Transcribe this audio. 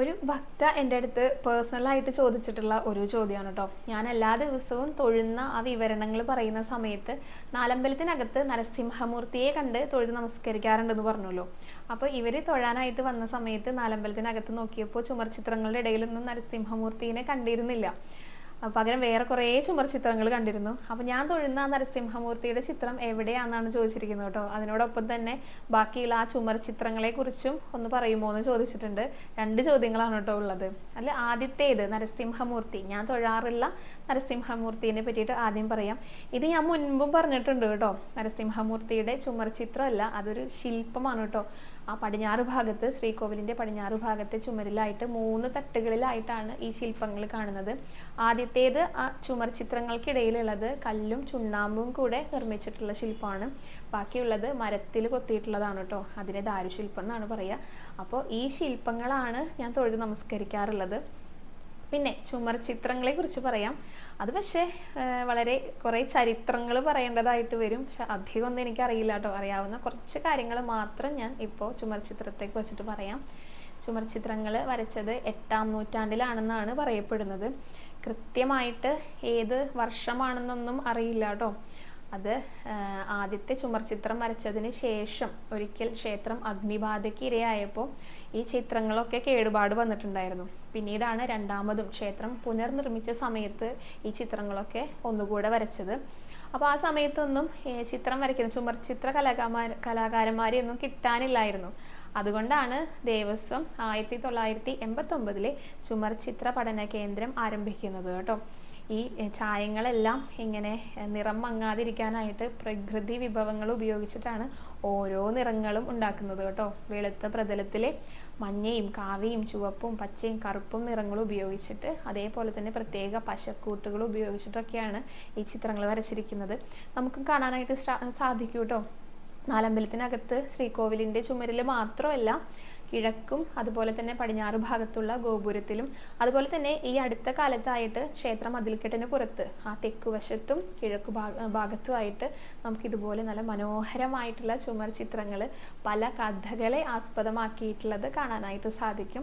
ഒരു ഭക്ത എന്റെ അടുത്ത് പേഴ്സണലായിട്ട് ചോദിച്ചിട്ടുള്ള ഒരു ചോദ്യമാണ് കേട്ടോ ഞാൻ എല്ലാ ദിവസവും തൊഴുന്ന ആ വിവരണങ്ങൾ പറയുന്ന സമയത്ത് നാലമ്പലത്തിനകത്ത് നരസിംഹമൂർത്തിയെ കണ്ട് തൊഴുത് നമസ്കരിക്കാറുണ്ടെന്ന് പറഞ്ഞല്ലോ അപ്പോൾ ഇവർ തൊഴാനായിട്ട് വന്ന സമയത്ത് നാലമ്പലത്തിനകത്ത് നോക്കിയപ്പോൾ ചുമർ ചിത്രങ്ങളുടെ ഇടയിലൊന്നും നരസിംഹമൂർത്തിനെ കണ്ടിരുന്നില്ല. പകരം വേറെ കുറേ ചുമർ ചിത്രങ്ങൾ കണ്ടിരുന്നു. അപ്പോൾ ഞാൻ തൊഴുന്ന നരസിംഹമൂർത്തിയുടെ ചിത്രം എവിടെയാണെന്നാണ് ചോദിച്ചിരിക്കുന്നത് കേട്ടോ. അതിനോടൊപ്പം തന്നെ ബാക്കിയുള്ള ആ ചുമർ ചിത്രങ്ങളെ കുറിച്ചും ഒന്ന് പറയുമോ എന്ന് ചോദിച്ചിട്ടുണ്ട്. രണ്ട് ചോദ്യങ്ങളാണ് കേട്ടോ ഉള്ളത്. അല്ല ആദ്യത്തേത് നരസിംഹമൂർത്തി. ഞാൻ തൊഴാറുള്ള നരസിംഹമൂർത്തിനെ പറ്റിയിട്ട് ആദ്യം പറയാം. ഇത് ഞാൻ മുൻപും പറഞ്ഞിട്ടുണ്ട് കേട്ടോ. നരസിംഹമൂർത്തിയുടെ ചുമർ ചിത്രമല്ല അതൊരു ശില്പമാണ് കേട്ടോ. ആ പടിഞ്ഞാറ് ഭാഗത്ത് ശ്രീകോവിലിന്റെ പടിഞ്ഞാറ് ഭാഗത്തെ ചുമരിലായിട്ട് മൂന്ന് തട്ടുകളിലായിട്ടാണ് ഈ ശില്പങ്ങൾ കാണുന്നത്. ആദ്യത്തേത് ആ ചുമർ ചിത്രങ്ങൾക്കിടയിലുള്ളത് കല്ലും ചുണ്ണാമ്പും കൂടെ നിർമ്മിച്ചിട്ടുള്ള ശില്പമാണ്. ബാക്കിയുള്ളത് മരത്തിൽ കൊത്തിയിട്ടുള്ളതാണ് കേട്ടോ അതിനെ ദാരുശില്പം എന്നാണ് പറയുക അപ്പോൾ ഈ ശില്പങ്ങളാണ് ഞാൻ തൊഴുത് നമസ്കരിക്കാറുള്ളത്. പിന്നെ ചുമർ ചിത്രങ്ങളെ കുറിച്ച് പറയാം. അത് പക്ഷേ വളരെ കുറേ ചരിത്രങ്ങൾ പറയേണ്ടതായിട്ട് വരും. പക്ഷെ അധികം ഒന്നും എനിക്കറിയില്ല കേട്ടോ. അറിയാവുന്ന കുറച്ച് കാര്യങ്ങൾ മാത്രം ഞാൻ ഇപ്പോൾ ചുമർ ചിത്രത്തെ കുറിച്ചിട്ട് പറയാം. ചുമർ ചിത്രങ്ങൾ വരച്ചത് എട്ടാം നൂറ്റാണ്ടിലാണെന്നാണ് പറയപ്പെടുന്നത്. കൃത്യമായിട്ട് ഏത് വർഷമാണെന്നൊന്നും അറിയില്ല കേട്ടോ. അത് ആദ്യത്തെ ചുമർ ചിത്രം വരച്ചതിന് ശേഷം ഒരിക്കൽ ക്ഷേത്രം അഗ്നിബാധയ്ക്ക് ഇരയായപ്പോൾ ഈ ചിത്രങ്ങളൊക്കെ കേടുപാട് വന്നിട്ടുണ്ടായിരുന്നു. പിന്നീടാണ് രണ്ടാമതും ക്ഷേത്രം പുനർനിർമ്മിച്ച സമയത്ത് ഈ ചിത്രങ്ങളൊക്കെ ഒന്നുകൂടെ വരച്ചത്. അപ്പോൾ ആ സമയത്തൊന്നും ചിത്രം വരയ്ക്കുന്ന ചുമർ ചിത്ര കലാകാരന്മാർ കലാകാരന്മാരെ ഒന്നും കിട്ടാനില്ലായിരുന്നു. അതുകൊണ്ടാണ് ദേവസ്വം ആയിരത്തി തൊള്ളായിരത്തി എൺപത്തൊമ്പതിലെ ചുമർ ചിത്ര പഠന കേന്ദ്രം ആരംഭിക്കുന്നത് കേട്ടോ. ഈ ചായങ്ങളെല്ലാം ഇങ്ങനെ നിറം മങ്ങാതിരിക്കാനായിട്ട് പ്രകൃതി വിഭവങ്ങൾ ഉപയോഗിച്ചിട്ടാണ് ഓരോ നിറങ്ങളും ഉണ്ടാക്കുന്നത് കേട്ടോ. വെളുത്ത പ്രതലത്തിലെ മഞ്ഞയും കാവിയും ചുവപ്പും പച്ചയും കറുപ്പും നിറങ്ങൾ ഉപയോഗിച്ചിട്ട് അതേപോലെ തന്നെ പ്രത്യേക പശക്കൂട്ടുകൾ ഉപയോഗിച്ചിട്ടൊക്കെയാണ് ഈ ചിത്രങ്ങൾ വരച്ചിരിക്കുന്നത്. നമുക്കും കാണാനായിട്ട് സാധിക്കും കേട്ടോ. നാലമ്പലത്തിനകത്ത് ശ്രീകോവിലിന്റെ ചുമരിൽ മാത്രമല്ല കിഴക്കും അതുപോലെ തന്നെ പടിഞ്ഞാറ് ഭാഗത്തുള്ള ഗോപുരത്തിലും അതുപോലെ തന്നെ ഈ അടുത്ത കാലത്തായിട്ട് ക്ഷേത്ര മതിൽക്കെട്ടിന് പുറത്ത് ആ തെക്കുവശത്തും കിഴക്കു ഭാഗത്തുമായിട്ട് നമുക്ക് ഇതുപോലെ നല്ല മനോഹരമായിട്ടുള്ള ചുമർ ചിത്രങ്ങൾ പല കഥകളെ ആസ്പദമാക്കിയിട്ടുള്ളത് കാണാനായിട്ട് സാധിക്കും.